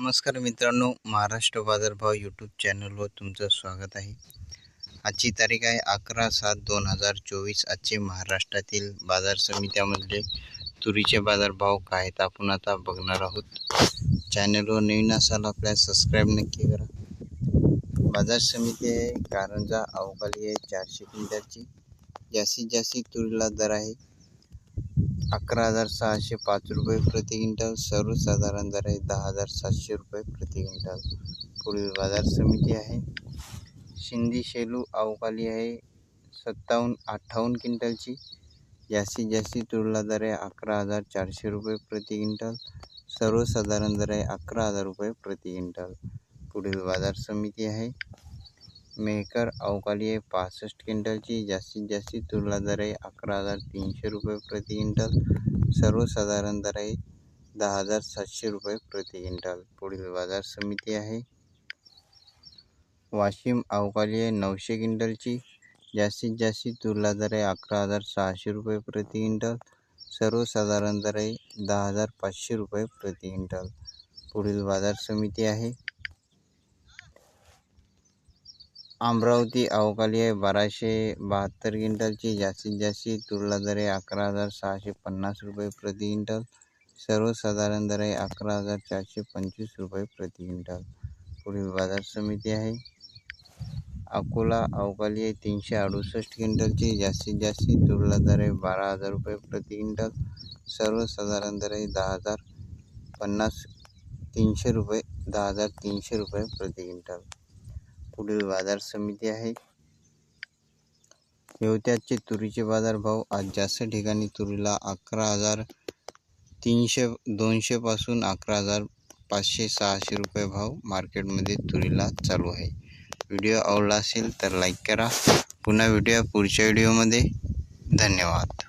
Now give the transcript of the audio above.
नमस्कार मित्रांनो महाराष्ट्र बाजारभाव यूट्यूब चॅनलवर तुमचं स्वागत आहे. आजची तारीख आहे अकरा सात दोन हजार चोवीस. आजचे महाराष्ट्रातील बाजार समित्यामधले तुरीचे बाजारभाव काय आहेत आपण आता बघणार आहोत. चॅनलवर नवीन असाल आपल्या सबस्क्राईब नक्की करा. बाजार समिती आहे कारंजा अवकाली आहे चारशे क्विंटलची जास्तीत जास्त तुरीला दर आहे अकरा हजार सहाशे पाच रुपये प्रति क्विंटल सर्वसाधारण दर आहे दहा हजार सातशे रुपये प्रति क्विंटल. पुढील बाजार समिती आहे. शिंदी शेलू अवकाली आहे. सत्तावन्न अठ्ठावन्न क्विंटलची. जास्तीत जास्त तुरला दर आहे अकरा हजार चारशे रुपये प्रति क्विंटल सर्वसाधारण दर आहे अकरा हजार रुपये प्रति क्विंटल. पुढील बाजार समिती आहे. मेहकर अवकाली आहे पासष्ट क्विंटलची जास्तीत जास्त तुरला दर आहे. अकरा हजार तीनशे रुपये प्रति क्विंटल. सर्वसाधारण दर आहे दहा हजार सातशे रुपये प्रति क्विंटल. पुढील बाजार समिती आहे. वाशिम अवकाली आहे नऊशे क्विंटलची जास्तीत जास्त तुरला दर आहे अकरा हजार सहाशे रुपये प्रति क्विंटल. सर्वसाधारण दर आहे दहा हजार पाचशे रुपये प्रति क्विंटल. पुढील बाजार समिती आहे. अमरावती अवकाली आहे. बाराशे बहात्तर क्विंटलची जास्तीत जास्त तुरला दर आहे अकरा हजार सहाशे पन्नास रुपये प्रति क्विंटल. सर्वसाधारण दर आहे अकरा हजार चारशे पंचवीस रुपये प्रति क्विंटल. पुढील बाजार समिती आहे. अकोला अवकाली आहे. तीनशे अडुसष्ट क्विंटलची जास्तीत जास्त तुरला दर आहे बारा हजार रुपये प्रति क्विंटल. सर्वसाधारण दर आहे दहा हजार पन्नास तीनशे रुपये दहा हजार तीनशे रुपये प्रति क्विंटल. पुढील बाजार समिती आहे. येवत्याचे तुरीचे बाजारभाव आज जास्त ठिकाणी तुरीला अकरा हजार तीनशे दोनशेपासून अकरा हजार पाचशे सहाशे रुपये भाव मार्केटमध्ये तुरीला चालू आहे. व्हिडिओ आवडला असेल तर लाईक करा. पुन्हा व्हिडिओ पुढच्या व्हिडिओमध्ये. धन्यवाद.